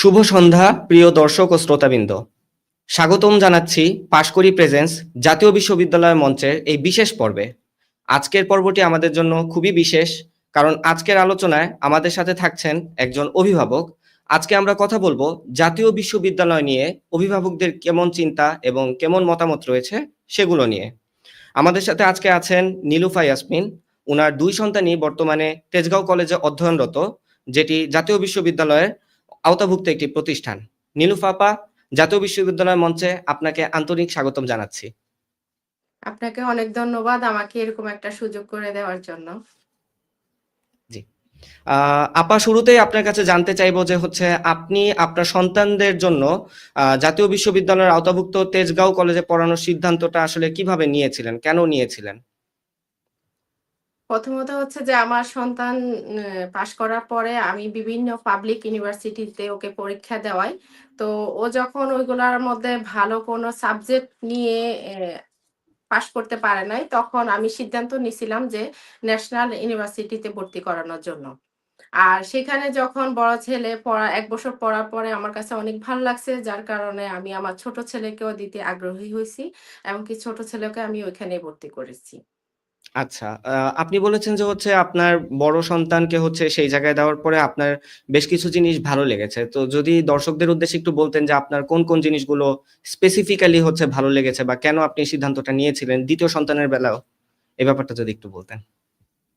শুভ সন্ধ্যা, প্রিয় দর্শক ও শ্রোতাবৃন্দ। স্বাগতম জানাচ্ছি পাশকরি প্রেজেন্স জাতীয় বিশ্ববিদ্যালয় মঞ্চের এই বিশেষ পর্বে। আজকের পর্বটি আমাদের জন্য খুবই বিশেষ, কারণ আজকের আলোচনায় আমাদের সাথে থাকছেন একজন অভিভাবক। আজকে আমরা কথা বলব জাতীয় বিশ্ববিদ্যালয় নিয়ে, অভিভাবকদের কেমন চিন্তা এবং কেমন মতামত রয়েছে সেগুলো নিয়ে। আমাদের সাথে আজকে আছেন নীলুফা ইয়াসমিন, উনার দুই সন্তানই বর্তমানে তেজগাঁও কলেজে অধ্যয়নরত, যেটি জাতীয় বিশ্ববিদ্যালয়ের আওতাভুক্ত একটি প্রতিষ্ঠান। নীলুফাপা জাতীয় বিশ্ববিদ্যালয় মঞ্চে আপনাকে আন্তরিক স্বাগতম জানাচ্ছি। আপনাকে অনেক ধন্যবাদ আমাকে এরকম একটা সুযোগ করে দেওয়ার জন্য। আহ, আপা শুরুতেই আপনার কাছে জানতে চাইব যে হচ্ছে আপনি আপনার সন্তানদের জন্য আহ, জাতীয় বিশ্ববিদ্যালয়ের আওতাভুক্ত তেজগাঁও কলেজে পড়ানোর সিদ্ধান্তটা আসলে কীভাবে নিয়েছিলেন? কেন নিয়েছিলেন? প্রথমত হচ্ছে যে আমার সন্তান পাশ করার পরে আমি বিভিন্ন পাবলিক ইউনিভার্সিটিতে ওকে পরীক্ষা দেওয়াই। তো ও যখন ওইগুলোর মধ্যে ভালো কোনো সাবজেক্ট নিয়ে পাশ করতে পারে নাই, তখন আমি সিদ্ধান্ত নিছিলাম যে ন্যাশনাল ইউনিভার্সিটিতে ভর্তি করানোর জন্য। আর সেখানে যখন বড় ছেলে পড়া, এক বছর পড়ার পরে আমার কাছে অনেক ভালো লাগছে, যার কারণে আমি আমার ছোট ছেলেকেও দিতে আগ্রহী হয়েছি এমনকি ছোট ছেলেকে আমি ওইখানে ভর্তি করেছি। আচ্ছা আপনি বলেছেন যে হচ্ছে আপনার বড় সন্তানকে হচ্ছে সেই জায়গায় দেওয়ার পরে আপনার বেশ কিছু জিনিস ভালো লেগেছে। তো যদি দর্শকদের উদ্দেশ্যে একটু বলতেন যে আপনার কোন কোন জিনিসগুলো স্পেসিফিক্যালি হচ্ছে ভালো লেগেছে বা কেন আপনি সিদ্ধান্তটা নিয়েছিলেন দ্বিতীয় সন্তানের বেলাও? এই ব্যাপারটা যদি একটু বলতেন।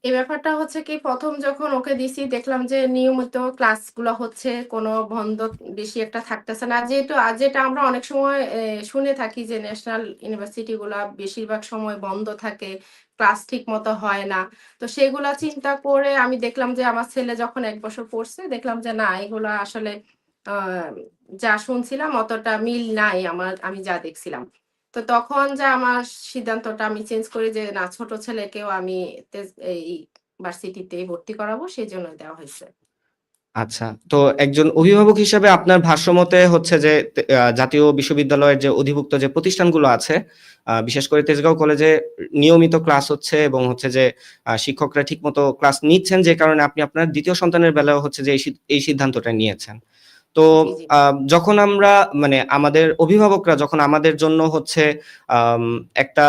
এই ব্যাপারটা হচ্ছে কি, প্রথম যখন ওকে দিছি দেখলাম যে নিয়মিত ক্লাসগুলো হচ্ছে কোনো বন্ধ বেশি একটা থাকতেছে না। যেহেতু আজ যেটা আমরা অনেক সময় শুনে থাকি যে ন্যাশনাল ইউনিভার্সিটি গুলা বেশিরভাগ সময় বন্ধ থাকে ক্লাস ঠিক মতো হয় না। তো সেগুলা চিন্তা করে আমি দেখলাম যে আমার ছেলে যখন এক বছর পড়ছে, দেখলাম যে না, এগুলা আসলে যা শুনছিলাম অতটা মিল নাই আমার, আমি যা দেখছিলাম। তো তখন যে আমার সিদ্ধান্তটা আমি চেঞ্জ করি যে না, ছোট ছেলেকেও আমি এই ভার্সিটিতে ভর্তি করাবো, সেই জন্য দেওয়া হয়েছে। আচ্ছা তো একজন অভিভাবক হিসেবে আপনার ভাষ্যমতে হচ্ছে যে জাতীয় বিশ্ববিদ্যালয়ের যে অধিভুক্ত যে প্রতিষ্ঠানগুলো আছে বিশেষ করে তেজগাঁও কলেজে নিয়মিত ক্লাস হচ্ছে এবং হচ্ছে যে শিক্ষকরা ঠিকমতো ক্লাস নিচ্ছেন যে কারণে আপনি আপনার দ্বিতীয় সন্তানের বেলাও হচ্ছে যে এই সিদ্ধান্তটা নিয়েছেন। তো যখন আমরা মানে আমাদের অভিভাবকরা যখন আমাদের জন্য হচ্ছে একটা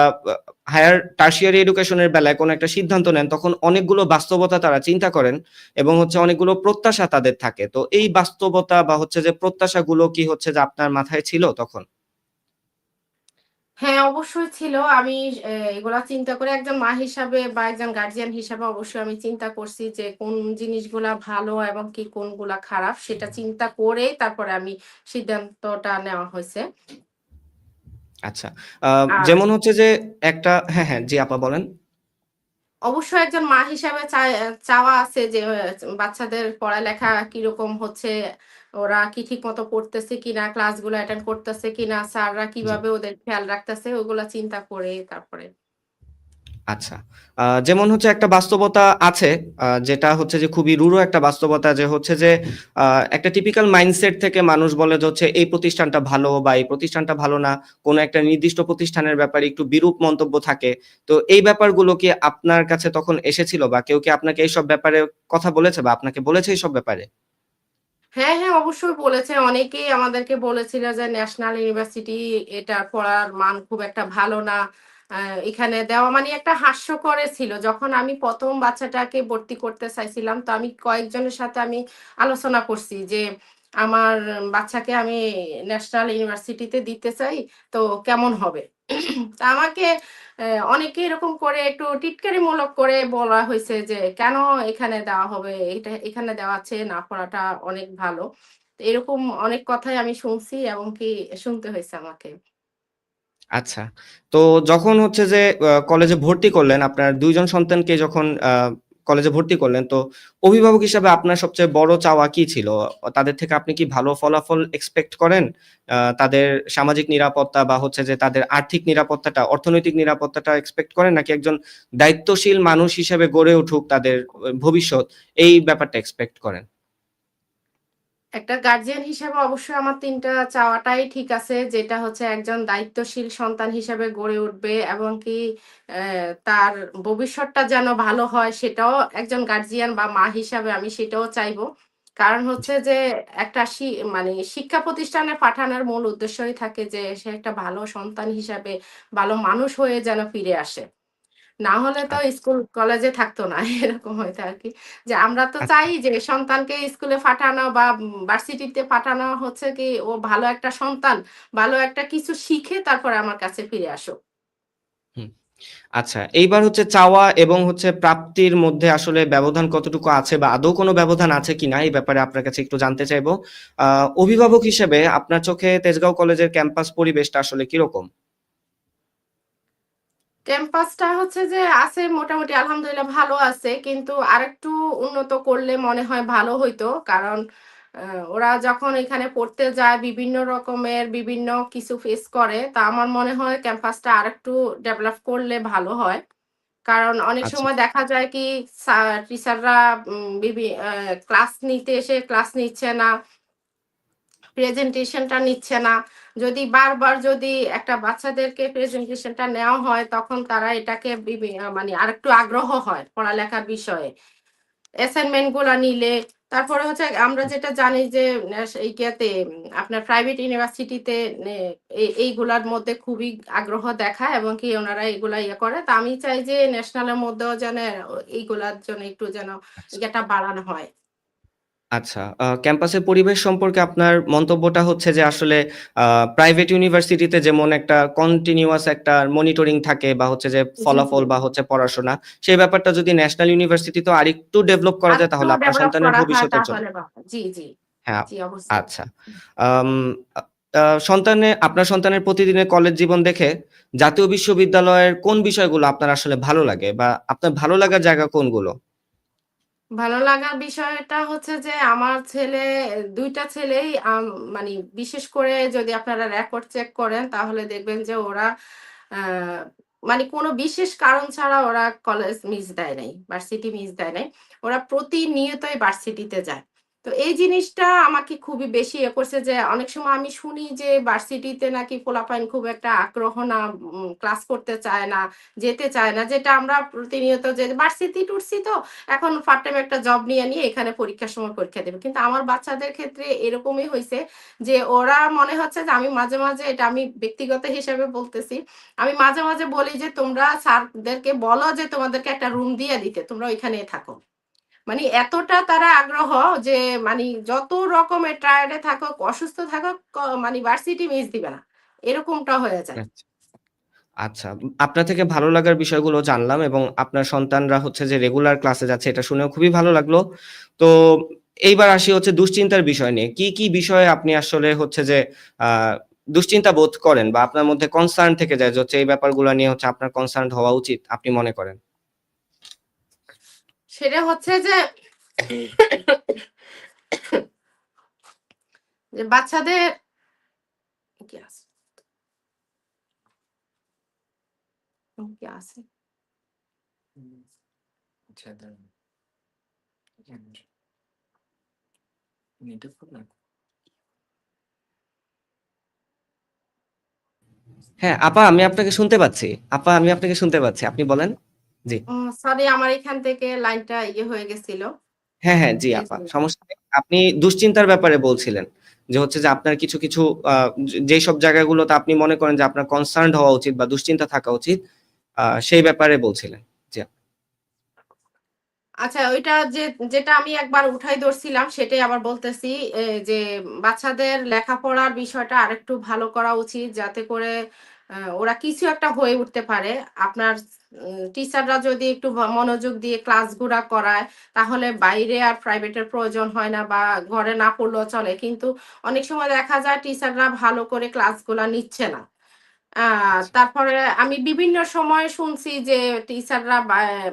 হায়ার টার্সিয়ারি এডুকেশনের বেলায় কোনো একটা সিদ্ধান্ত নেন তখন অনেকগুলো বাস্তবতা তারা চিন্তা করেন এবং হচ্ছে অনেকগুলো প্রত্যাশা তাদের থাকে। তো এই বাস্তবতা বা হচ্ছে যে প্রত্যাশাগুলো কি হচ্ছে যে আপনার মাথায় ছিল তখন? হ্যাঁ অবশ্যই ছিল। আমি আহ, এগুলা চিন্তা করে একজন মা হিসাবে বা একজন গার্জিয়ান হিসাবে অবশ্যই আমি চিন্তা করছি যে কোন জিনিসগুলা ভালো এবং কি কোনগুলা খারাপ সেটা চিন্তা করেই তারপরে আমি সিদ্ধান্তটা নেওয়া হয়েছে। আচ্ছা আহ, আর- যেমন হচ্ছে যে একটা হ্যাঁ হ্যাঁ জি আপা বলেন। অবশ্যই একজন মা হিসাবে চাওয়া আছে যে আহ, বাচ্চাদের পড়ালেখা কীরকম হচ্ছে ওরা কি ঠিক মতো পড়তেছে কিনা ক্লাসগুলো অ্যাটেন্ড করতেছে কিনা স্যাররা কীভাবে ওদের খেয়াল রাখতেছে ওগুলা চিন্তা করে তারপরে। আচ্ছা যেমন হচ্ছে একটা বাস্তবতা আছে যেটা হচ্ছে যে খুবই রূঢ় একটা বাস্তবতা যে হচ্ছে যে একটা টিপিক্যাল মাইন্ডসেট থেকে মানুষ বলে যে হচ্ছে এই প্রতিষ্ঠানটা ভালো বা এই প্রতিষ্ঠানটা ভালো না কোনো একটা নির্দিষ্ট প্রতিষ্ঠানের ব্যাপারে একটু বিরূপ মন্তব্য থাকে। তো এই ব্যাপারগুলো কি আপনার কাছে তখন এসেছিল বা কেউ কি আপনাকে এইসব ব্যাপারে কথা বলেছে বা আপনাকে বলেছে এইসব ব্যাপারে? হ্যাঁ হ্যাঁ অবশ্যই বলেছে। অনেকেই আমাদেরকে বলেছিল যে ন্যাশনাল ইউনিভার্সিটি এটা পড়ার মান খুব একটা ভালো না। এখানে দেওয়া মানে একটা হাস্যকরে ছিল। যখন আমি প্রথম বাচ্চাটাকে ভর্তি করতে চাইছিলাম, তো আমি কয়েকজনের সাথে আমি আলোচনা করছি যে আমার বাচ্চাকে আমি ন্যাশনাল ইউনিভার্সিটিতে দিতে চাই, তো কেমন হবে? আমাকে অনেকে এরকম করে একটু টিটকারিমূলক করে বলা হয়েছে যে, কেন এখানে দেওয়া হবে? এটা এখানে দেওয়া আছে, না পড়াটা অনেক ভালো। এরকম অনেক কথাই আমি শুনছি এবং কি শুনতে হয়েছে আমাকে। আচ্ছা। তো যখন হচ্ছে যে কলেজে ভর্তি করলেন আপনার দুইজন সন্তানকে যখন কলেজে ভর্তি করলেন, তো অভিভাবক হিসাবে আপনার সবচেয়ে বড় চাওয়া কি ছিল? তাদের থেকে আপনি কি ভালো ফলাফল এক্সপেক্ট করেন? তাদের সামাজিক নিরাপত্তা বা হচ্ছে যে তাদের আর্থিক নিরাপত্তাটা, অর্থনৈতিক নিরাপত্তাটা এক্সপেক্ট করেন নাকি একজন দায়িত্বশীল মানুষ হিসেবে গড়ে উঠুক তাদের ভবিষ্যৎ? এই ব্যাপারটা এক্সপেক্ট করেন। একটা গার্জিয়ান হিসেবে অবশ্যই আমার তিনটা চাওয়াটাই ঠিক আছে, যেটা হচ্ছে একজন দায়িত্বশীল সন্তান হিসেবে গড়ে উঠবে এবং কি তার ভবিষ্যৎটা যেন ভালো হয় সেটাও একজন গার্জিয়ান বা মা হিসাবে আমি সেটাও চাইব কারণ হচ্ছে যে একটা মানে শিক্ষা প্রতিষ্ঠানে পাঠানোর মূল উদ্দেশ্যই থাকে যে সে একটা ভালো সন্তান হিসাবে, ভালো মানুষ হয়ে যেন ফিরে আসে। না হলে তো আচ্ছা। স্কুল কলেজে থাকতো না এরকম হইতো আরকি। যে আমরা তো আচ্ছা। চাই যে সন্তানকে স্কুলে পাঠানো বা ভার্সিটিতে পাঠানো হচ্ছে কি ও ভালো একটা সন্তান, ভালো একটা কিছু শিখে তারপরে আমার কাছে ফিরে আসুক। আচ্ছা, এইবার হচ্ছে চাওয়া এবং হচ্ছে প্রাপ্তির মধ্যে আসলে ব্যবধান কতটুকু আছে বা আদৌ কোনো ব্যবধান আছে কিনা এই ব্যাপারে আপনার কাছে একটু জানতে চাইব। অভিভাবক হিসেবে আপনার চোখে তেজগাঁও কলেজের ক্যাম্পাস পরিবেশটা আসলে কীরকম? ক্যাম্পাসটা হচ্ছে যে আছে মোটামুটি আলহামদুলিল্লাহ ভালো আছে। কিন্তু আরেকটু উন্নত করলে মনে হয় ভালো হইতো। কারণ ওরা যখন এখানে পড়তে যায় বিভিন্ন রকমের বিভিন্ন কিছু ফেস করে। তা আমার মনে হয় ক্যাম্পাসটা আরেকটু ডেভেলপ করলে ভালো হয়। কারণ অনেক আচ্ছা। সময় দেখা যায় কি টিচাররা ক্লাস নিতে এসে ক্লাস নিচ্ছে না। প্রেজেন্টেশনটা নিচ্ছে না। যদি বারবার যদি একটা বাচ্চাদেরকে প্রেজেন্টেশনটা নেওয়া হয় তখন তারা এটাকে মানে আরেকটু আগ্রহ হয় পড়ালেখার বিষয়ে। অ্যাসাইনমেন্টগুলা নিলে তারপরে হচ্ছে আমরা যেটা জানি যে ইয়েতে আপনার প্রাইভেট ইউনিভার্সিটিতে এই এইগুলার মধ্যে খুবই আগ্রহ দেখায় এবং কি ওনারা এগুলা ইয়ে করে। তা আমি চাই যে ন্যাশনালের মধ্যেও যেন এইগুলার জন্য একটু যেন আচ্ছা। ইয়েটা বাড়ানো হয়। আচ্ছা, আ ক্যাম্পাসের পরিবেশ সম্পর্কে আপনার মন্তব্যটা হচ্ছে যে আসলে আ প্রাইভেট ইউনিভার্সিটিতে যেমন একটা কন্টিনিউয়াস একটা মনিটরিং থাকে বা হচ্ছে যে জি, ফলাফল বা হচ্ছে পড়াশোনা, সেই ব্যাপারটা যদি ন্যাশনাল ইউনিভার্সিটিতেও আরেকটু ডেভেলপ করা যায় আরেকটু তাহলে আপনার ডেভেলপ সন্তানের করা হয় ভবিষ্যতের জন্য তাহলে বা জি, জি। হ্যাঁ, জি, অবশ্যই। আচ্ছা। আম আ আ সন্তানে আপনার সন্তানের প্রতিদিনের কলেজ জীবন দেখে জাতীয় বিশ্ববিদ্যালয়ের কোন বিষয়গুলো আপনার আসলে ভালো লাগে বা আপনার ভালো লাগার জায়গা কোনগুলো? ভালো লাগার বিষয়টা হচ্ছে যে, আমার ছেলে, দুইটা ছেলেই মানে বিশেষ করে যদি আপনারা রেকর্ড চেক করেন, তাহলে দেখবেন যে ওরা মানে কোনো বিশেষ কারণ ছাড়া ওরা কলেজ মিস দেয় নাই। ভার্সিটি মিস দেয় নাই। ওরা প্রতিনিয়তই ভার্সিটিতে যায়। তো এই জিনিসটা আমাকে খুবই বেশি ইয়ে করছে যে অনেক সময় আমি শুনি যে ভার্সিটিতে নাকি পোলাপাইন খুব একটা আগ্রহ না, ক্লাস করতে চায় না, যেতে চায় না। যেটা আমরা প্রতিনিয়ত যে ভার্সিটি-টুরসি তো এখন পার্ট টাইম একটা জব নিয়ে, নিয়ে এখানে পরীক্ষার সময় পরীক্ষা দেবে। কিন্তু আমার বাচ্চাদের ক্ষেত্রে এরকমই হয়েছে যে ওরা মনে হচ্ছে যে আমি মাঝে, মাঝে এটা আমি ব্যক্তিগত হিসেবে বলতেছি। আমি মাঝে, মাঝে বলি যে তোমরা স্যারদেরকে বলো যে তোমাদেরকে একটা রুম দিয়ে দিতে। তোমরা ওইখানেই থাকো। মানে এতটা তারা আগ্রহ যে মানে যত রকমের এ থাকুক, অসুস্থ থাকুক মানে ভার্সিটি মিস দিবে না। এরকমটা হয়ে যায়। আচ্ছা। আচ্ছা, আপনার থেকে ভালো লাগার বিষয়গুলো জানলাম এবং আপনার সন্তানরা হচ্ছে যে রেগুলার ক্লাসে যাচ্ছে এটা শুনেও খুবই ভালো লাগল। তো এইবার আসি হচ্ছে দুশ্চিন্তার বিষয় নিয়ে। কি, কি বিষয়ে আপনি আসলে হচ্ছে যে দুশ্চিন্তা বোধ করেন বা আপনার মধ্যে কনসার্ন থেকে যায় যে হচ্ছে এই ব্যাপারগুলো নিয়ে হচ্ছে আপনার কনসার্ন হওয়া উচিত আপনি মনে করেন? সেটা হচ্ছে যে যে বাচ্চাদের কি আছে? কি আছে? হুম। আচ্ছা? হ্যাঁ, আপা আমি আপনাকে শুনতে পাচ্ছি। আপা আমি আপনাকে শুনতে পাচ্ছি। আপনি বলেন। জি। সরি আমার এখান থেকে লাইনটা ইয়ে হয়ে গেছিল। হ্যাঁ, হ্যাঁ, জি আপা। সমস্যা নেই। আপনি দুশ্চিন্তার ব্যাপারে বলছিলেন। যে হচ্ছে যে আপনার কিছু, কিছু যে যেসব জায়গাগুলোতে আপনি মনে করেন যে আপনার কনসার্নড হওয়া উচিত বা দুশ্চিন্তা থাকা উচিত, সেই ব্যাপারে বলছিলেন। আচ্ছা ওইটা যে যেটা আমি একবার উঠাই ধরছিলাম সেটাই আবার বলতেছি যে বাচ্চাদের লেখাপড়ার বিষয়টা আরেকটু ভালো করা উচিত যাতে করে ওরা কিছু একটা হয়ে উঠতে পারে। আপনার টিচাররা যদি একটু মনোযোগ দিয়ে ক্লাসগুলা করায় তাহলে বাইরে আর প্রাইভেটের প্রয়োজন হয় না বা ঘরে না পড়লেও চলে। কিন্তু অনেক সময় দেখা যায় টিচাররা ভালো করে ক্লাসগুলা নিচ্ছে না। আচ্ছা। তারপরে আমি বিভিন্ন সময় শুনছি যে টিচাররা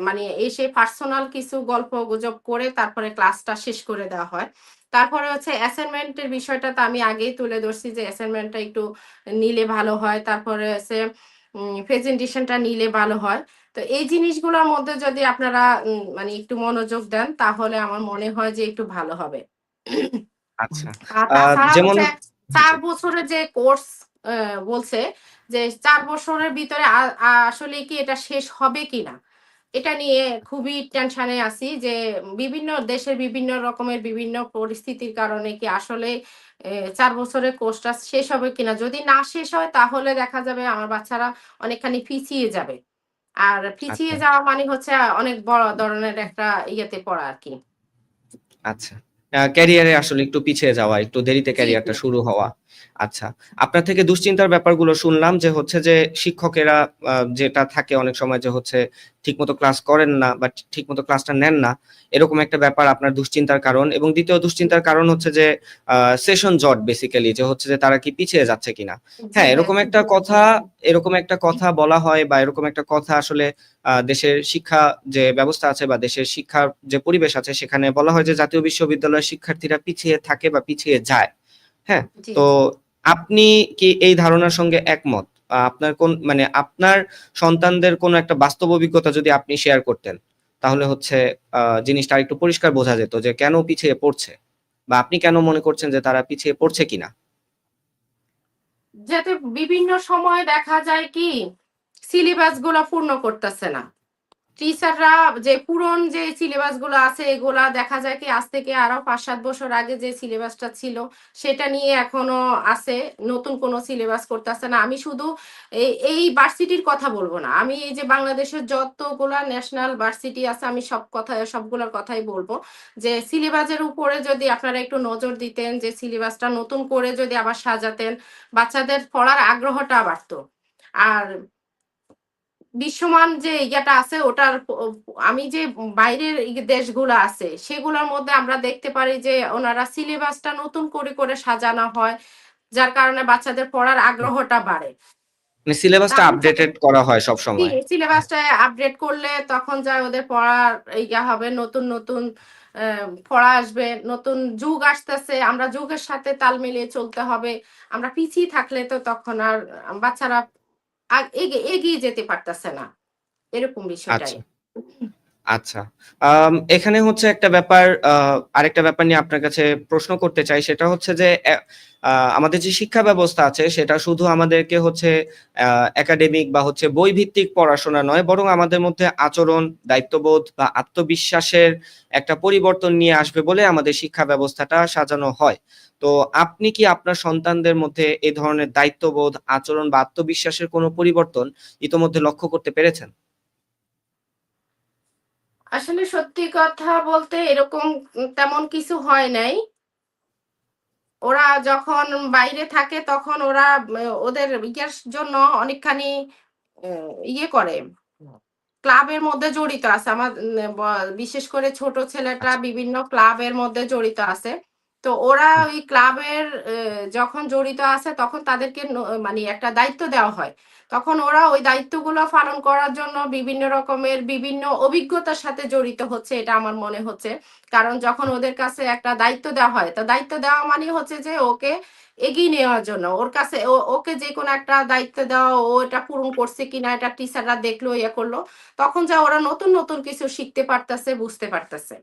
মানে এসে পার্সোনাল কিছু গল্প গুজব করে তারপরে ক্লাসটা শেষ করে দেওয়া হয়। তারপরে হচ্ছে অ্যাসাইনমেন্ট এর বিষয়টা তো আমি আগেই তুলে ধরছি যে অ্যাসাইনমেন্টটা একটু নিলে ভালো হয়। তারপরে হচ্ছে প্রেজেন্টেশনটা নিলে ভালো হয়। তো এই জিনিসগুলোর মধ্যে যদি আপনারা মানে একটু মনোযোগ দেন তাহলে আমার মনে হয় যে একটু ভালো হবে। আচ্ছা। যেমন হচ্ছে জি, ৪ জি। বছরের যে কোর্স বলছে যে চার বছরের ভিতরে আ আ কি এটা শেষ হবে কিনা? এটা নিয়ে খুবই টেনশনে আছি যে বিভিন্ন দেশের বিভিন্ন রকমের বিভিন্ন পরিস্থিতির কারণে কি আসলে চার বছরের কোর্সটা শেষ হবে কিনা। যদি না শেষ হয় তাহলে দেখা যাবে আমার বাচ্চারা অনেকখানি পিছিয়ে যাবে। আর পিছিয়ে আচ্ছা। যাওয়া মানে হচ্ছে অনেক বড় ধরনের একটা ইয়েতে পড়া আর কি। আচ্ছা। ক্যারিয়ারে আসলে একটু পিছিয়ে যাওয়া একটু দেরিতে ক্যারিয়ারটা শুরু হওয়া। আচ্ছা আপনার থেকে দুশ্চিন্তার ব্যাপারগুলো শুনলাম যে হচ্ছে যে শিক্ষকেরা যেটা থাকে অনেক সময় যে হচ্ছে ঠিকমতো ক্লাস করেন না বা ঠিকমতো ক্লাসটা নেন না এরকম একটা ব্যাপার আপনার দুশ্চিন্তার কারণ এবং দ্বিতীয় দুশ্চিন্তার কারণ হচ্ছে যে সেশন জট বেসিক্যালি যে হচ্ছে যে তারা কি পিছিয়ে যাচ্ছে কিনা। হ্যাঁ। এরকম একটা কথা এরকম একটা কথা বলা হয় বা এরকম একটা কথা আসলে আহ, দেশের শিক্ষা যে ব্যবস্থা আছে বা দেশের শিক্ষার যে পরিবেশ আছে সেখানে বলা হয় যে জাতীয় বিশ্ববিদ্যালয়ের শিক্ষার্থীরা পিছিয়ে থাকে বা পিছিয়ে যায়। হ্যাঁ তো আপনি কি এই ধারণার সঙ্গে একমত? আপনার কোন মানে আপনার সন্তানদের কোন একটা বাস্তব অভিজ্ঞতা যদি আপনি শেয়ার করতেন তাহলে হচ্ছে আহ, জিনিসটা একটু পরিষ্কার বোঝা যেত যে কেন পিছিয়ে পড়ছে? বা আপনি কেন মনে করছেন যে তারা পিছিয়ে পড়ছে কিনা? যাতে বিভিন্ন সময় দেখা যায় কি সিলেবাসগুলো পূর্ণ করতেছে না। টিচাররা যে পুরন যে সিলেবাসগুলো আছে, এগুলা দেখা যায় কি আজ থেকে আরও পাঁচ সাত বছর আগে যে সিলেবাসটা ছিল, সেটা নিয়ে এখনও আছে, নতুন কোনো সিলেবাস করতেছে না। আমি শুধু এই ভার্সিটির কথা বলব না। আমি এই যে বাংলাদেশের যতগুলা ন্যাশনাল ভার্সিটি আছে, আমি সব কথা, সবগুলোর কথাই বলব। যে সিলেবাসের উপরে যদি আপনারা একটু নজর দিতেন, যে সিলেবাসটা নতুন করে যদি আবার সাজাতেন, বাচ্চাদের পড়ার আগ্রহটা বাড়তো। আর বিশ্বমান যে ইয়েটা আছে ওটার আমি যে বাইরের দেশগুলো আছে সেগুলোর মধ্যে আমরা দেখতে পারি যে ওনারা সিলেবাসটা নতুন করে করে সাজানো হয় যার কারণে বাচ্চাদের পড়ার আগ্রহটা বাড়ে। মানে সিলেবাসটা আপডেটেড করা হয় সব সময়? সিলেবাসটা আপডেট করলে তখন যায় ওদের পড়ার ইয়া হবে নতুন নতুন পড়া আসবে নতুন যুগ আসতেছে আমরা যুগের সাথে তাল মিলিয়ে চলতে হবে আমরা পিছিয়ে থাকলে তো তখন আর বাচ্চারা এগিয়ে যেতে পারতেছে না। এরকম বিষয়টাই। আচ্ছা। এখানে হচ্ছে একটা ব্যাপার আরেকটা ব্যাপার নিয়ে আপনার কাছে প্রশ্ন করতে চাই। সেটা হচ্ছে যে আমাদের যে শিক্ষা ব্যবস্থা আছে, সেটা শুধু আমাদেরকে হচ্ছে একাডেমিক বা হচ্ছে বই ভিত্তিক পড়াশোনা নয়, বরং আমাদের মধ্যে আচরণ, দায়িত্ববোধ বা আত্মবিশ্বাসের একটা পরিবর্তন নিয়ে আসবে বলে আমাদের শিক্ষা ব্যবস্থাটা সাজানো হয়। তো আপনি কি আপনার সন্তানদের মধ্যে এই ধরনের দায়িত্ববোধ, আচরণ বা আত্মবিশ্বাসের কোনো পরিবর্তন ইতোমধ্যে লক্ষ্য করতে পেরেছেন? আসলে সত্যি কথা বলতে এরকম তেমন কিছু হয় নাই। ওরা যখন বাইরে থাকে তখন ওরা ওদের ইয়ের জন্য অনেকখানি ইয়ে করে। ক্লাবের মধ্যে জড়িত আছে। আমার বিশেষ করে ছোট ছেলেটা আচ্ছা। বিভিন্ন ক্লাবের মধ্যে জড়িত আছে। তো ওরা ওই ক্লাবের যখন জড়িত আছে তখন তাদেরকে মানে একটা দায়িত্ব দেওয়া হয়। তখন ওরা ওই দায়িত্বগুলো পালন করার জন্য বিভিন্ন রকমের বিভিন্ন অভিজ্ঞতার সাথে জড়িত হচ্ছে এটা আমার মনে হচ্ছে। কারণ যখন ওদের কাছে একটা দায়িত্ব দেওয়া হয়, তো দায়িত্ব দেওয়া মানে হচ্ছে যে ওকে এগিয়ে নেওয়ার জন্য। ওর কাছে ওকে যে কোনো একটা দায়িত্ব দেওয়া, ও এটা পূরণ করছে কিনা, এটা টিচাররা দেখল ইয়ে করল, তখন যা ওরা নতুন নতুন কিছু শিখতে পারতেছে, বুঝতে পারতেছে।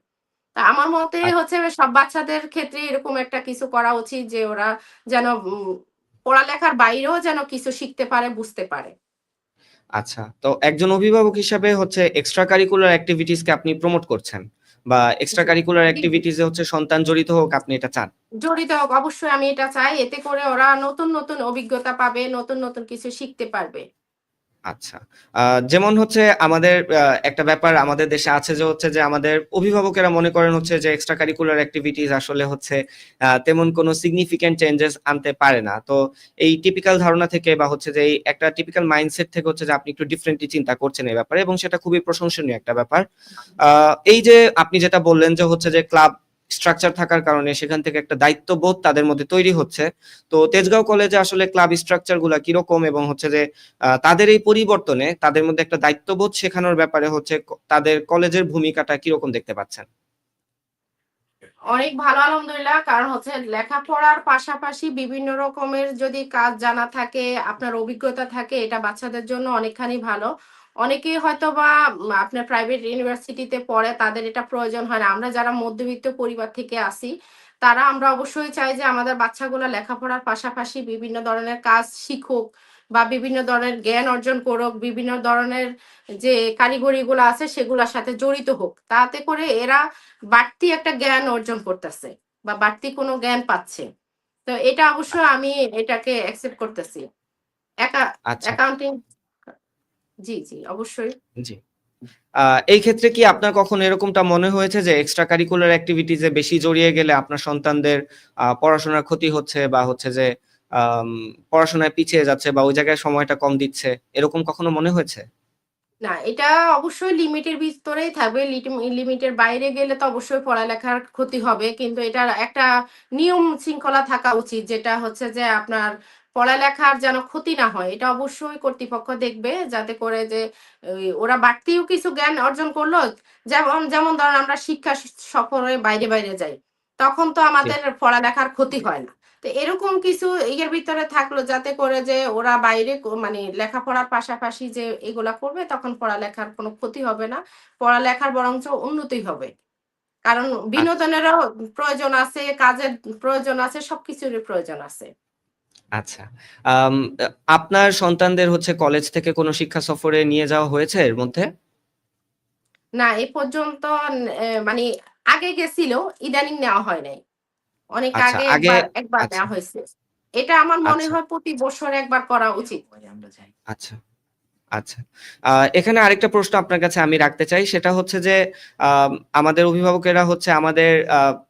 আমার মতে। হচ্ছে সব বাচ্চাদের ক্ষেত্রে এরকম একটা কিছু করা উচিত যে ওরা যেন পড়ালেখার বাইরেও যেন কিছু শিখতে পারে বুঝতে পারে। আচ্ছা তো একজন অভিভাবক হিসাবে হচ্ছে এক্সট্রা কারিকুলার অ্যাক্টিভিটিস কে আপনি প্রমোট করছেন বা এক্সট্রা কারিকুলার অ্যাক্টিভিটিসে হচ্ছে সন্তান জড়িত হোক আপনি এটা চান? জড়িত হোক অবশ্যই আমি এটা চাই। এতে করে ওরা নতুন নতুন অভিজ্ঞতা পাবে নতুন নতুন কিছু শিখতে পারবে। আচ্ছা। যেমন হচ্ছে আমাদের একটা ব্যাপার আমাদের দেশে আছে যে হচ্ছে যে আমাদের অভিভাবকেরা মনে করেন হচ্ছে যে এক্সট্রা কারিকুলার অ্যাক্টিভিটিস আসলে হচ্ছে তেমন কোনো সিগনিফিক্যান্ট চেঞ্জেস আনতে পারে না। তো এই টিপিক্যাল ধারণা থেকে বা হচ্ছে যে এই একটা টিপিক্যাল মাইন্ডসেট থেকে হচ্ছে যে আপনি একটু ডিফারেন্টলি চিন্তা করছেন এই ব্যাপারে এবং সেটা খুবই প্রশংসনীয় একটা ব্যাপার। এই যে আপনি যেটা বললেন যে হচ্ছে যে ক্লাব স্ট্রাকচার থাকার কারণে সেখান থেকে একটা দায়িত্ববোধ তাদের মধ্যে তৈরি হচ্ছে। তো তেজগাঁও কলেজে আসলে ক্লাব স্ট্রাকচারগুলা কীরকম এবং হচ্ছে যে তাদের এই পরিবর্তনে তাদের মধ্যে একটা দায়িত্ববোধ শেখানোর ব্যাপারে হচ্ছে তাদের কলেজের ভূমিকাটা কীরকম দেখতে পাচ্ছেন? অনেক ভালো, আলহামদুলিল্লাহ। কারণ হচ্ছে লেখাপড়ার পাশাপাশি বিভিন্ন রকমের যদি কাজ জানা থাকে, আপনার অভিজ্ঞতা থাকে, এটা বাচ্চাদের জন্য অনেকখানি ভালো। অনেকেই হয়তো বা আপনার প্রাইভেট ইউনিভার্সিটিতে পড়ে তাদের এটা প্রয়োজন হয় না। আমরা যারা মধ্যবিত্ত পরিবার থেকে আসি তারা আমরা অবশ্যই চাই যে আমাদের বাচ্চাগুলো লেখাপড়ার পাশাপাশি বিভিন্ন ধরনের কাজ শিখুক বা বিভিন্ন ধরনের জ্ঞান অর্জন করুক বিভিন্ন ধরনের যে কারিগরিগুলো আছে সেগুলোর সাথে জড়িত হোক। তাতে করে এরা বাড়তি একটা জ্ঞান অর্জন করতেছে বা বাড়তি কোনো জ্ঞান পাচ্ছে। তো এটা অবশ্য আমি এটাকে অ্যাকসেপ্ট করতেছি। আচ্ছা। অ্যাকাউন্টিং জি জি অবশ্যই। জি। এই ক্ষেত্রে কি আপনার কখনো এরকমটা মনে হয়েছে যে এক্সট্রা কারিকুলার অ্যাক্টিভিটিজে বেশি জড়িয়ে গেলে আপনার সন্তানদের পড়াশোনার ক্ষতি হচ্ছে বা হচ্ছে যে পড়াশোনায় পিছিয়ে যাচ্ছে বা ওই জায়গায় সময়টা কম দিচ্ছে এরকম কখনো মনে হয়েছে? না এটা অবশ্যই লিমিটের ভিতরেই থাকবে লিমিটের বাইরে গেলে তো অবশ্যই পড়ালেখার ক্ষতি হবে কিন্তু এটার একটা নিয়ম শৃঙ্খলা থাকা উচিত যেটা হচ্ছে যে আপনার পড়ালেখার যেন ক্ষতি না হয় এটা অবশ্যই কর্তৃপক্ষ দেখবে যাতে করে যে ওরা বাড়তিও কিছু জ্ঞান অর্জন করল। যেমন যেমন ধরেন আমরা শিক্ষা সফরে বাইরে বাইরে যাই তখন তো আমাদের পড়ালেখার ক্ষতি হয় না। তো এরকম কিছু এর ভিতরে থাকল যাতে করে যে ওরা বাইরে মানে লেখাপড়ার পাশাপাশি যে এগুলা করবে তখন পড়ালেখার কোনো ক্ষতি হবে না পড়ালেখার বরঞ্চ উন্নতি হবে। কারণ বিনোদনেরও প্রয়োজন আছে কাজের প্রয়োজন আছে সবকিছুরই প্রয়োজন আছে। আচ্ছা। আপনার সন্তানদের হচ্ছে কলেজ থেকে কোনো শিক্ষা সফরে নিয়ে যাওয়া হয়েছে এর মধ্যে? না এ পর্যন্ত আহ, মানে আগে গেছিল ইদানিং নেওয়া হয় নাই। অনেক আচ্ছা, আগে আগে- একবার আচ্ছা। নেওয়া হয়েছে। এটা আমার মনে আচ্ছা। হয় প্রতি বছর একবার করা উচিত। আচ্ছা। আচ্ছা। এখানে আরেকটা প্রশ্ন আপনার কাছে আমি রাখতে চাই। সেটা হচ্ছে যে আম, আমাদের অভিভাবকেরা হচ্ছে আমাদের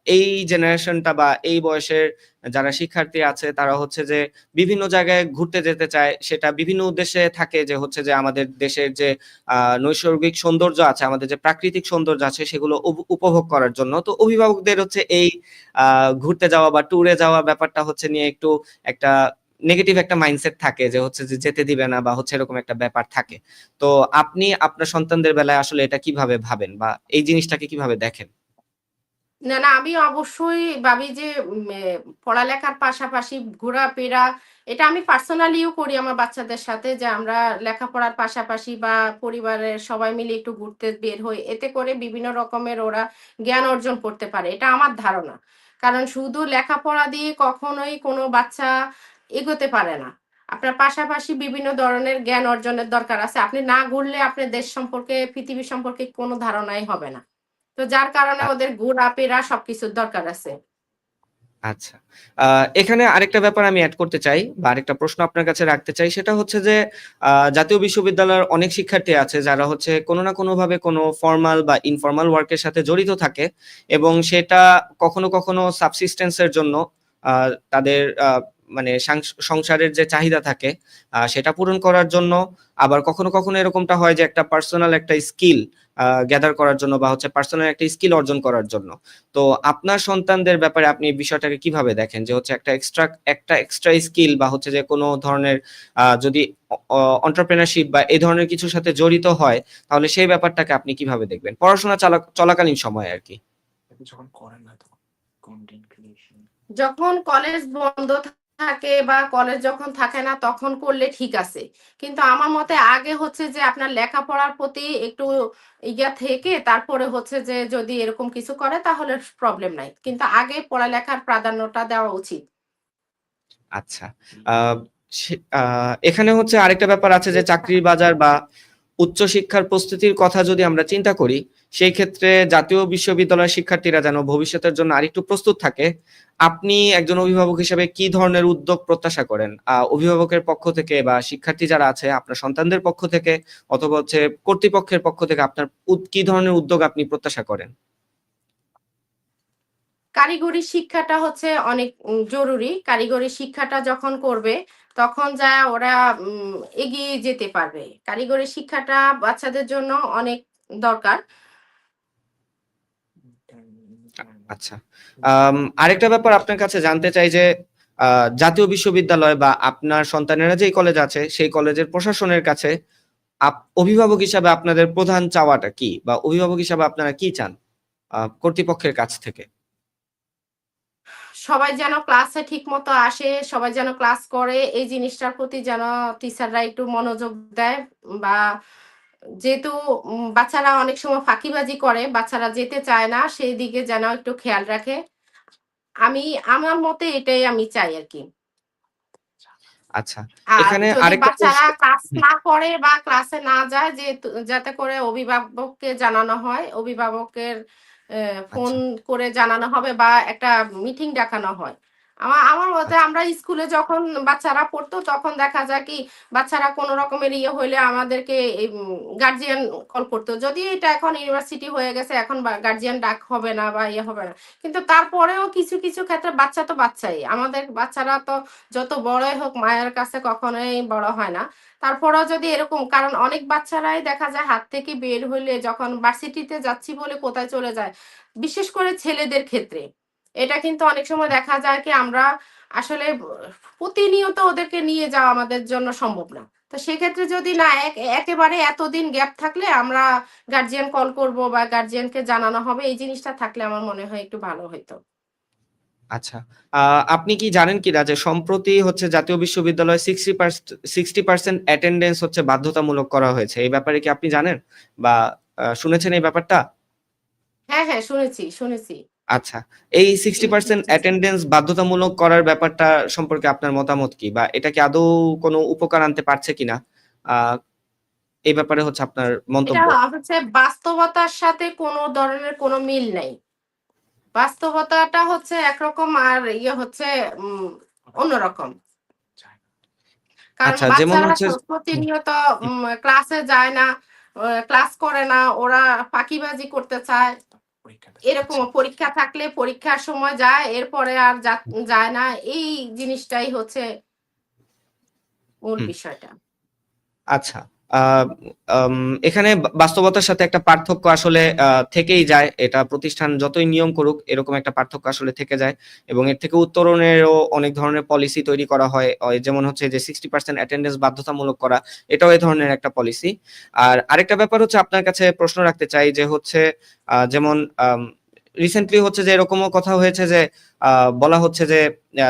এই জেনারেশনটা বা এই বয়সের যারা শিক্ষার্থী আছে তারা হচ্ছে যে বিভিন্ন জায়গায় ঘুরতে যেতে চায়। সেটা বিভিন্ন উদ্দেশ্যে থাকে যে হচ্ছে যে আমাদের দেশের যে নৈসর্গিক সৌন্দর্য আছে আমাদের যে প্রাকৃতিক সৌন্দর্য আছে সেগুলো উপভোগ করার জন্য। তো অভিভাবকদের হচ্ছে এই ঘুরতে যাওয়া বা ট্যুরে যাওয়া ব্যাপারটা হচ্ছে নিয়ে একটু একটা নেগেটিভ একটা মাইন্ডসেট থাকে যে হচ্ছে যে যেতে দিবে না বা হচ্ছে এরকম একটা ব্যাপার থাকে। তো আপনি আপনার সন্তানদের বেলায় আসলে এটা কীভাবে ভাবেন বা এই জিনিসটাকে কীভাবে দেখেন? না না, আমি অবশ্যই ভাবি যে পড়ালেখার পাশাপাশি ঘোরাফেরা এটা আমি পার্সোনালিও করি আমার বাচ্চাদের সাথে যে আমরা লেখাপড়ার পাশাপাশি বা পরিবারের সবাই মিলে একটু ঘুরতে বের হই। এতে করে বিভিন্ন রকমের ওরা জ্ঞান অর্জন করতে পারে। এটা আমার ধারণা। কারণ শুধু লেখাপড়া দিয়ে কখনোই কোনো বাচ্চা এগোতে পারে না। আপনার পাশাপাশি বিভিন্ন ধরনের জ্ঞান অর্জনের দরকার আছে। আপনি না ঘুরলে আপনার দেশ সম্পর্কে পৃথিবী সম্পর্কে কোনো ধারণাই হবে না। তো যার কারণে ওদের ঘোরাফেরা সবকিছুর দরকার আছে। আচ্ছা। এখানে আরেকটা ব্যাপার আমি অ্যাড করতে চাই বা আরেকটা প্রশ্ন আপনার কাছে রাখতে চাই। সেটা হচ্ছে যে আহ, জাতীয় বিশ্ববিদ্যালয়ের অনেক শিক্ষার্থী আছে যারা হচ্ছে কোনো না কোনো ভাবে কোনো ফর্মাল বা ইনফর্মাল ওয়ার্কের সাথে জড়িত থাকে এবং সেটা কখনো কখনো সাবসিস্টেন্সের জন্য আহ, তাদের আহ, মানে সংসারের যে চাহিদা থাকে আহ, সেটা পূরণ করার জন্য আবার কখনো কখনো এরকমটা হয় যে একটা পার্সোনাল একটা স্কিল গ্যাদার করার জন্য বা হচ্ছে পার্সোনাল একটা স্কিল অর্জন করার জন্য। তো আপনার সন্তানদের ব্যাপারে আপনি বিষয়টাকে কীভাবে দেখেন? যে হচ্ছে একটা এক্সট্রা একটা এক্সট্রা স্কিল বা হচ্ছে যে কোনো ধরনের আহ, যদি অন্টারপ্রেনারশিপ বা এই ধরনের কিছুর সাথে জড়িত হয় তাহলে সেই ব্যাপারটাকে আপনি কীভাবে দেখবেন? পড়াশোনা চলাকালীন সময় আর কি। যখন করেন না তখন কন্টেন্ট ক্রিয়েশন যখন কলেজ বন্ধ থাকে বা কলেজ যখন থাকে না, তখন করলে ঠিক আছে। কিন্তু আমার মতে আগে হচ্ছে যে আপনার লেখাপড়ার প্রতি একটু ইয়া থেকে তারপরে হচ্ছে যে যদি এরকম কিছু করে তাহলে প্রবলেম নাই। কিন্তু আগে পড়ালেখার প্রাধান্যটা দেওয়া উচিত। আচ্ছা। এখানে হচ্ছে আরেকটা ব্যাপার আছে যে চাকরির বাজার বা উচ্চশিক্ষার প্রস্তুতির কথা যদি আমরা চিন্তা করি সেই ক্ষেত্রে জাতীয় বিশ্ববিদ্যালয়ের শিক্ষার্থীরা যেন ভবিষ্যতের জন্য আরেকটু প্রস্তুত থাকে। আপনি একজন অভিভাবক হিসেবে কি ধরনের উদ্যোগ প্রত্যাশা করেন? অভিভাবকের পক্ষ থেকে বা শিক্ষার্থী যারা আছে, আপনার সন্তানদের পক্ষ থেকে অথবা হচ্ছে কর্তৃপক্ষের পক্ষ থেকে আপনার কি ধরনের উদ্যোগ আপনি প্রত্যাশা করেন? কারিগরি শিক্ষাটা হচ্ছে অনেক জরুরি। কারিগরি শিক্ষাটা যখন করবে, তখন যা ওরা এগিয়ে যেতে পারবে। কারিগরি শিক্ষাটা বাচ্চাদের জন্য অনেক দরকার। আচ্ছা। আরেকটা ব্যাপার আপনার কাছে জানতে চাই যে জাতীয় বিশ্ববিদ্যালয় বা আপনার সন্তানেরা যেই কলেজ আছে, সেই কলেজের প্রশাসনের কাছে অভিভাবক হিসাবে আপনাদের প্রধান চাওয়াটা কি? বা অভিভাবক হিসাবে আপনারা কি চান কর্তৃপক্ষের কাছ থেকে? সবাই যেন ক্লাসে ঠিক মতো আসে, সবাই যেন ক্লাস করে, এই জিনিসটার প্রতি যেন টিচাররা একটু মনোযোগ দেয় বা যেহেতু বাচ্চারা অনেক সময় ফাঁকিবাজি করে বাচ্চারা যেতে চায় না সেই দিকে যেন একটু খেয়াল রাখে। আমি আমার মতে এটাই আমি চাই আর কি। আচ্ছা এখানে আরেকটা বাচ্চারা ক্লাস না করে বা ক্লাসে না যায় যে যাতে করে অভিভাবককে জানানো হয় অভিভাবকের ফোন আচ্ছা। করে জানানো হবে বা একটা মিটিং ডাকানো হয় আমার আমার মতে আমরা স্কুলে যখন বাচ্চারা পড়তো, তখন দেখা যায় কি, বাচ্চারা কোনো রকমের ইয়ে হইলে আমাদেরকে গার্জিয়ান কল করতো। যদি এটা এখন ইউনিভার্সিটি হয়ে গেছে, এখন গার্জিয়ান ডাক হবে না বা ইয়ে হবে না। কিন্তু তারপরেও কিছু কিছু ক্ষেত্রে বাচ্চা তো বাচ্চাই। আমাদের বাচ্চারা তো যত বড়ই হোক, মায়ের কাছে কখনোই বড় হয় না। তারপরেও যদি এরকম, কারণ অনেক বাচ্চারাই দেখা যায় হাত থেকে বের হইলে যখন ভার্সিটিতে যাচ্ছি বলে কোথায় চলে যায়, বিশেষ করে ছেলেদের ক্ষেত্রে। এটা কিন্তু অনেক সময় দেখা যায় কি আমরা আসলে প্রতিনিয়ত ওদেরকে নিয়ে যাওয়া আমাদের জন্য সম্ভব না। তো সেক্ষেত্রে যদি না এক একেবারে এতদিন গ্যাপ থাকলে আমরা গার্জিয়ান কল করব বা গার্জিয়ানকে জানানো হবে এই জিনিসটা থাকলে আমার মনে হয় একটু ভালো হইতো। আচ্ছা আহ, আপনি কি জানেন কিনা যে সম্প্রতি হচ্ছে জাতীয় বিশ্ববিদ্যালয়ে সিক্সটি সিক্সটি পার্সেন্ট অ্যাটেন্ডেন্স হচ্ছে বাধ্যতামূলক করা হয়েছে এই ব্যাপারে কি আপনি জানেন? বা শুনেছেন এই ব্যাপারটা? হ্যাঁ হ্যাঁ শুনেছি শুনেছি। আচ্ছা এই সিক্সটি পার্সেন্ট অ্যাটেন্ডেন্স বাধ্যতামূলক করার ব্যাপারটা সম্পর্কে আপনার মতামত কি? বা এটা কি আদৌ কোনো উপকার আনতে পারছে কিনা? এই ব্যাপারে হচ্ছে আপনার মন্তব্য। হচ্ছে বাস্তবতার সাথে কোনো ধরনের কোনো মিল নাই। বাস্তবতাটা হচ্ছে একরকম আর ইয়ে হচ্ছে অন্যরকম। কারণ আচ্ছা, যেমন বাচ্চারা হচ্ছে- প্রতিনিয়ত ক্লাসে যায় না ক্লাস করে না ওরা ফাঁকিবাজি করতে চায়। এরকম পরীক্ষা থাকলে পরীক্ষার সময় যায় এরপরে আর যা- যায় না এই জিনিসটাই হচ্ছে মূল বিষয়টা। আচ্ছা এখানে বাস্তবতার সাথে একটা পার্থক্য আসলে থেকেই যায়। এটা প্রতিষ্ঠান যতই নিয়ম করুক, এরকম একটা পার্থক্য আসলে থেকে যায়। এবং এর থেকে উত্তরণেরও অনেক ধরনের পলিসি তৈরি করা হয়। যেমন হচ্ছে যে সিক্সটি পার্সেন্ট অ্যাটেন্ডেন্স বাধ্যতামূলক করা, এটাও এই ধরনের একটা পলিসি আর আরেকটা ব্যাপার হচ্ছে, আপনার কাছে প্রশ্ন রাখতে চাই যে হচ্ছে যেমন রিসেন্টলি হচ্ছে যে এরকমও কথা হয়েছে যে বলা হচ্ছে যে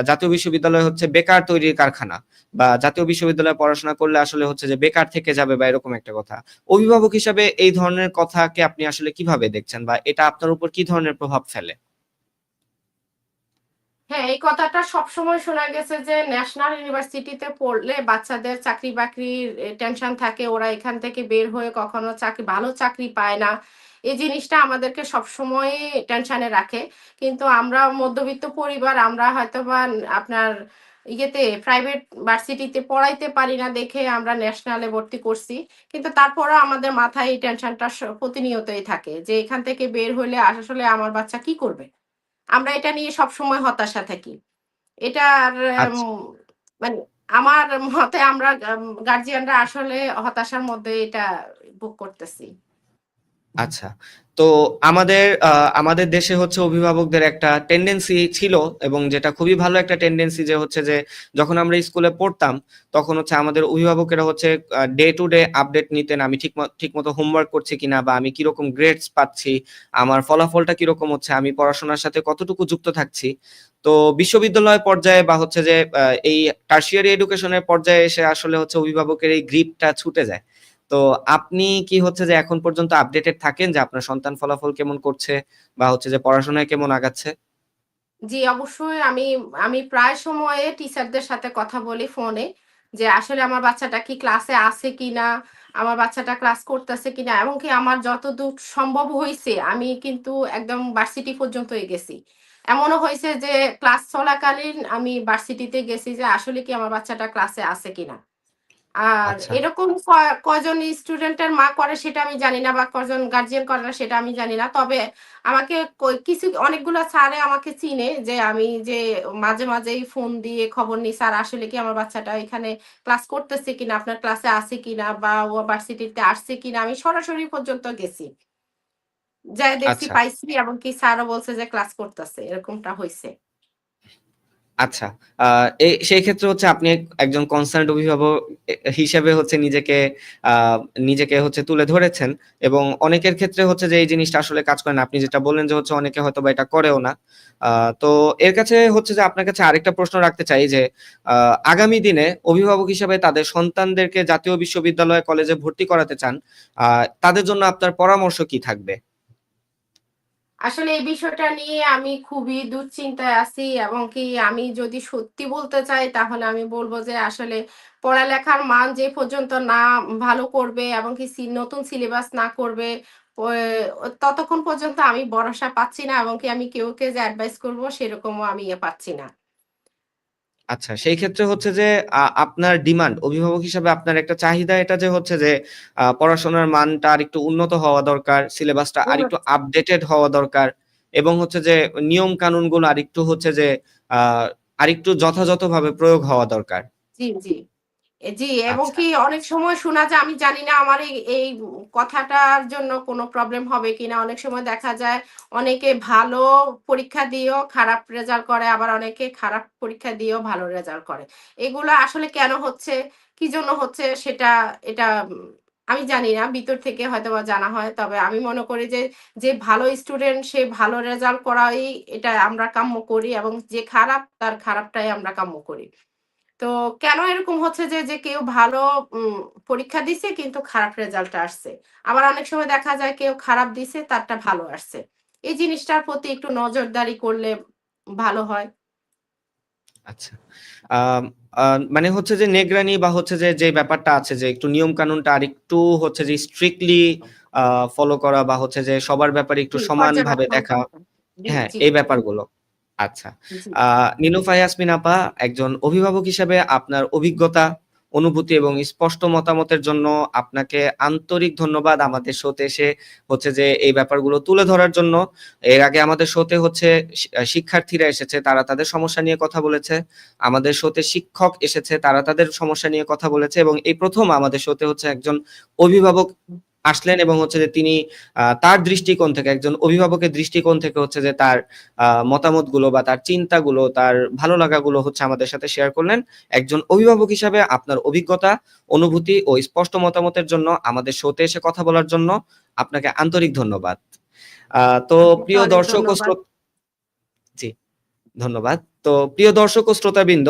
জাতীয় বিশ্ববিদ্যালয় হচ্ছে বেকার তৈরির কারখানা বা জাতীয় বিশ্ববিদ্যালয়ে পড়াশোনা করলে আসলে হচ্ছে যে বেকার থেকে যাবে বা এরকম একটা কথা। অভিভাবক হিসাবে এই ধরনের কথাকে আপনি আসলে কীভাবে দেখছেন বা এটা আপনার উপর কি ধরনের প্রভাব ফেলে? হ্যাঁ এই কথাটা সবসময় শোনা গেছে যে, ন্যাশনাল ইউনিভার্সিটিতে পড়লে বাচ্চাদের চাকরি বাকরির টেনশন থাকে। ওরা এখান থেকে বের হয়ে কখনো চাকরি ভালো চাকরি পায় না। এই জিনিসটা আমাদেরকে সবসময় টেনশনে রাখে। কিন্তু আমরা মধ্যবিত্ত পরিবার আমরা হয়তো বা আপনার ইয়েতে প্রাইভেট ভার্সিটিতে পড়াইতে পারি না দেখে আমরা ন্যাশনালে ভর্তি করছি। কিন্তু তারপরও আমাদের মাথায় এই টেনশনটা প্রতিনিয়তই থাকে যে এখান থেকে বের হলে আসলে আমার বাচ্চা কি করবে? আমরা এটা নিয়ে সব সময় হতাশা থাকি। এটার আচ্ছা। মানে আমার মতে আমরা গার্জিয়ানরা আসলে হতাশার মধ্যে এটা বুক করতেছি। আচ্ছা। তো আমাদের আমাদের দেশে হচ্ছে অভিভাবকদের একটা টেন্ডেন্সি ছিল এবং যেটা খুবই ভালো একটা টেন্ডেন্সি যে হচ্ছে যে যখন আমরা স্কুলে পড়তাম, তখন হচ্ছে আমাদের অভিভাবকেরা হচ্ছে ডে টু ডে আপডেট নিতেন, আমি ঠিক ঠিক মতো হোমওয়ার্ক করছি কিনা বা আমি কীরকম গ্রেডস পাচ্ছি, আমার ফলাফলটা কীরকম হচ্ছে, আমি পড়াশোনার সাথে কতটুকু যুক্ত থাকছি। তো বিশ্ববিদ্যালয় পর্যায়ে বা হচ্ছে যে এই টার্সিয়ারি এডুকেশনের পর্যায়ে এসে আসলে হচ্ছে অভিভাবকের এই গ্রিপটা ছুটে যায়। তো আপনি কি হচ্ছে যে এখন পর্যন্ত আপডেটেড থাকেন যে আপনার সন্তান ফলাফল কেমন করছে বা হচ্ছে যে পড়াশোনায় কেমন আগাচ্ছে? জি, অবশ্যই। আমি আমি প্রায় সময়ে টিচারদের সাথে কথা বলি ফোনে যে আসলে আমার বাচ্চাটা কি ক্লাসে আছে কিনা, আমার বাচ্চাটা ক্লাস করতেছে কিনা এমনকি আমার যতদূর সম্ভব হয়েছে আমি কিন্তু একদম ভার্সিটি পর্যন্তই গেছি। এমনও হয়েছে যে ক্লাস চলাকালীন আমি ভার্সিটিতে গেছি যে আসলে কি আমার বাচ্চাটা ক্লাসে আছে কিনা। আর আচ্ছা। এরকম কজন স্টুডেন্টের মা করে সেটা আমি জানি না বা কজন গার্জিয়ান করে না সেটা আমি জানি না। তবে আমাকে কিছু অনেকগুলো স্যারে আমাকে চিনে যে আমি যে মাঝে মাঝেই ফোন দিয়ে খবর নিই স্যার আসলে কি আমার বাচ্চাটা এখানে ক্লাস করতেছে কিনা? আপনার ক্লাসে আছে কিনা? বা ভার্সিটিতে আসছে কিনা? আমি সরাসরি পর্যন্ত গেছি। যাই দেখছি আচ্ছা। পাইছি এবং কি স্যারও বলছে যে ক্লাস করতেছে। এরকমটা হয়েছে আচ্ছা এই সেই ক্ষেত্রে হচ্ছে আপনি একজন কনসার্ন অভিভাবক হিসেবে হচ্ছে নিজেকে নিজেকে হচ্ছে তুলে ধরেছেন এবং অনেকের ক্ষেত্রে হচ্ছে যে এই জিনিসটা আসলে কাজ করে না। আপনি যেটা বললেন যে হচ্ছে অনেকে হয়তো বা এটা করেও না। তো এর কাছে হচ্ছে যে আপনার কাছে আরেকটা প্রশ্ন রাখতে চাই যে আগামী দিনে অভিভাবক হিসেবে তাদের সন্তানদেরকে জাতীয় বিশ্ববিদ্যালয় কলেজে ভর্তি করাতে চান তাদের জন্য আপনার পরামর্শ কি থাকবে? আসলে এই বিষয়টা নিয়ে আমি খুবই দুশ্চিন্তায় আছি এবং কি আমি যদি সত্যি বলতে চাই তাহলে আমি বলব যে আসলে পড়ালেখার মান যে পর্যন্ত না ভালো করবে এবং কি নতুন সিলেবাস না করবে ততক্ষণ পর্যন্ত আমি ভরসা পাচ্ছি না এবং কি আমি কেউকে যে অ্যাডভাইস করব সেরকমও আমি ইয়ে পাচ্ছি না। আচ্ছা সেই ক্ষেত্রে হচ্ছে যে আপনার ডিমান্ড অভিভাবক হিসাবে আপনার একটা চাহিদা এটা যে হচ্ছে যে পড়াশোনার মানটা আর একটু উন্নত হওয়া দরকার, সিলেবাসটা আর একটু আপডেটেড হওয়া দরকার এবং হচ্ছে যে নিয়ম কানুন কানুনগুলো আরেকটু হচ্ছে যে আরেকটু যথাযথভাবে প্রয়োগ হওয়া দরকার। জি, জি। জি এবং আচ্ছা। কি অনেক সময় শোনা যায় আমি জানি না আমার এই এই কথাটার জন্য কোনো প্রবলেম হবে কিনা। অনেক সময় দেখা যায় অনেকে ভালো পরীক্ষা দিয়েও খারাপ রেজাল্ট করে, আবার অনেকে খারাপ পরীক্ষা দিয়েও ভালো রেজাল্ট করে। এগুলা আসলে কেন হচ্ছে, কি জন্য হচ্ছে সেটা এটা উম আমি জানি না। ভিতর থেকে হয়তোবা জানা হয়। তবে আমি মনে করি যে, যে ভালো স্টুডেন্ট সে ভালো রেজাল্ট করাই এটা আমরা কাম্য করি এবং যে খারাপ তার খারাপটাই আমরা কাম্য করি। তো কেন এরকম হচ্ছে যে, যে কেউ ভালো পরীক্ষা দিছে কিন্তু খারাপ রেজাল্ট আসছে। আবার অনেক সময় দেখা যায় কেউ খারাপ দিছে তারটা ভালো আসছে। এই জিনিসটার প্রতি একটু নজরদারি করলে ভালো হয়। আচ্ছা। মানে হচ্ছে যে নেগরানি বা হচ্ছে যে, যে ব্যাপারটা আছে যে একটু নিয়ম কানুনটা আরেকটু হচ্ছে যে স্ট্রিক্টলি ফলো করা বা হচ্ছে যে সবার ব্যাপারে একটু সমানভাবে দেখা হ্যাঁ, এই ব্যাপারগুলো। আচ্ছা। নিলুফা ইয়াসমিন আপা একজন অভিভাবক হিসেবে আপনার অভিজ্ঞতা, অনুভূতি এবং স্পষ্ট মতামতের জন্য আপনাকে আন্তরিক ধন্যবাদ আমাদের শোতে এসে হচ্ছে যে এই ব্যাপারগুলো তুলে ধরার জন্য। এর আগে আমাদের শোতে হচ্ছে শিক্ষার্থীরা এসেছে তারা তাদের সমস্যা নিয়ে কথা বলেছে। আমাদের শোতে শিক্ষক এসেছে তারা তাদের সমস্যা নিয়ে কথা বলেছে এবং এই প্রথম আমাদের শোতে হচ্ছে একজন অভিভাবক আসলেন এবং হচ্ছে যে তিনি তার দৃষ্টিকোণ থেকে একজন অভিভাবকের দৃষ্টিকোণ থেকে হচ্ছে যে তার মতামতগুলো বা তার চিন্তাগুলো, তার ভালো লাগাগুলো হচ্ছে আমাদের সাথে শেয়ার করলেন। একজন অভিভাবক হিসাবে আপনার অভিজ্ঞতা, অনুভূতি ও স্পষ্ট মতামতের জন্য আমাদের শোতে এসে কথা বলার জন্য আপনাকে আন্তরিক ধন্যবাদ। তো প্রিয় দর্শক ও। জি, ধন্যবাদ। তো প্রিয় দর্শক ও শ্রোতাবৃন্দ,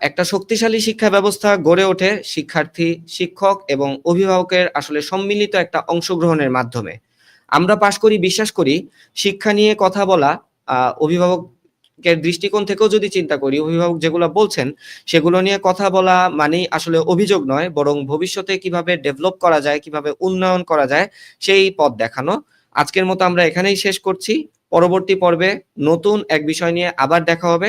একটা শক্তিশালী শিক্ষা ব্যবস্থা গড়ে ওঠে শিক্ষার্থী, শিক্ষক এবং অভিভাবকের আসলে সম্মিলিত একটা অংশগ্রহণের মাধ্যমে। আমরা পাশ করি বিশ্বাস করি শিক্ষা নিয়ে কথা বলা আ অভিভাবকের দৃষ্টিকোণ থেকেও যদি চিন্তা করি, অভিভাবক যেগুলো বলছেন সেগুলো নিয়ে কথা বলা মানেই আসলে অভিযোগ নয় বরং ভবিষ্যতে কীভাবে ডেভেলপ করা যায়, কীভাবে উন্নয়ন করা যায় সেই পথ দেখানো। আজকের মতো আমরা এখানেই শেষ করছি। পরবর্তী পর্বে নতুন এক বিষয় নিয়ে আবার দেখা হবে।